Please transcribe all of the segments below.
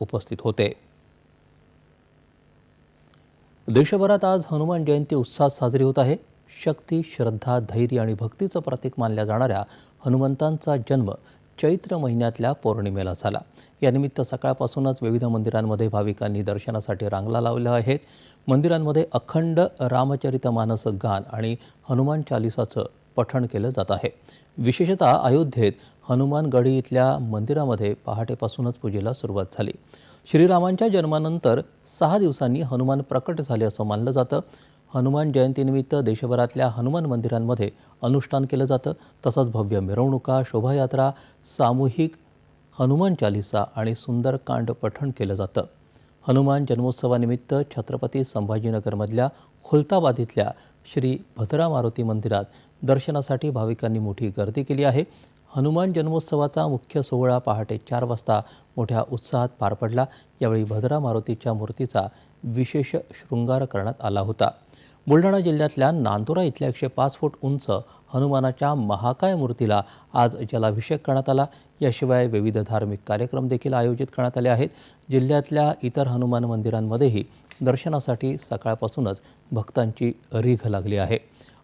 उपस्थित होते. देशभरात आज हनुमान जयंती उत्साहात साजरी होत आहे. शक्ती श्रद्धा धैर्य आणि भक्तीचं प्रतीक मानल्या जाणाऱ्या हनुमंतांचा जन्म चैत्र महिन्यातल्या पौर्णिमेला झाला. यानिमित्त सकाळपासूनच विविध मंदिरांमध्ये भाविकांनी दर्शनासाठी रांगला लावल्या आहेत. मंदिरांमध्ये अखंड रामचरितमानस गान आणि हनुमान चालिसाचं पठण केलं जात आहे. विशेषतः अयोध्येत हनुमानगढी इथल्या मंदिरामध्ये पहाटेपासूनच पूजेला सुरुवात झाली. श्रीरामांच्या जन्मानंतर सहा दिवसांनी हनुमान प्रकट झाले असं मानलं जातं. हनुमान जयंतीनिमित्त देशभरातल्या हनुमान मंदिरांमध्ये अनुष्ठान केलं जातं. तसंच भव्य मिरवणुका शोभायात्रा सामूहिक हनुमान चालिसा आणि सुंदरकांड पठण केलं जातं. हनुमान जन्मोत्सवानिमित्त छत्रपती संभाजीनगरमधल्या खुलताबाद इथल्या श्री भद्रा मारुती मंदिरात दर्शनासाठी भाविकांनी मोठी गर्दी केली आहे. हनुमान जन्मोत्सवाचा मुख्य सोहळा पहाटे चार वाजता मोठ्या उत्साहात पार पडला. यावेळी भद्रा मारुतीच्या मूर्तीचा विशेष शृंगार करण्यात आला होता. बुलढाणा जिल्ह्यातल्या नांदुरा इथल्या एकशे पाच फूट उंच हनुमानाच्या महाकाय मूर्तीला आज जलाभिषेक करण्यात आला. याशिवाय विविध धार्मिक कार्यक्रम देखील आयोजित करण्यात आले आहेत. जिल्ह्यातल्या इतर हनुमान मंदिरांमध्येही दर्शनासाठी सकाळपासूनच भक्तांची रीघ लागली आहे.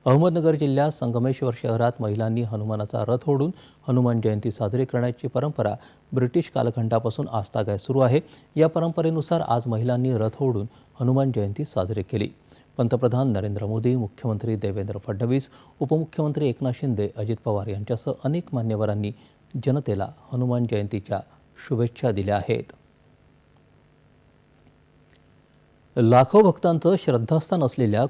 अहमदनगर जिल्ह्यात संगमेश्वर शहरात महिलांनी हनुमानाचा रथ ओढून हनुमान जयंती साजरी करण्याची परंपरा ब्रिटिश कालखंडापासून आजतागाय सुरू आहे. या परंपरेनुसार आज महिलांनी रथ ओढून हनुमान जयंती साजरी केली. पंतप्रधान नरेंद्र मोदी मुख्यमंत्री देवेंद्र फडणवीस उपमुख्यमंत्री एकनाथ शिंदे अजित पवार यांच्यासह अनेक मान्यवरांनी जनतेला हनुमान जयंतीच्या शुभेच्छा दिल्या आहेत. लाखो भक्तांचं श्रद्धास्थान असलेल्या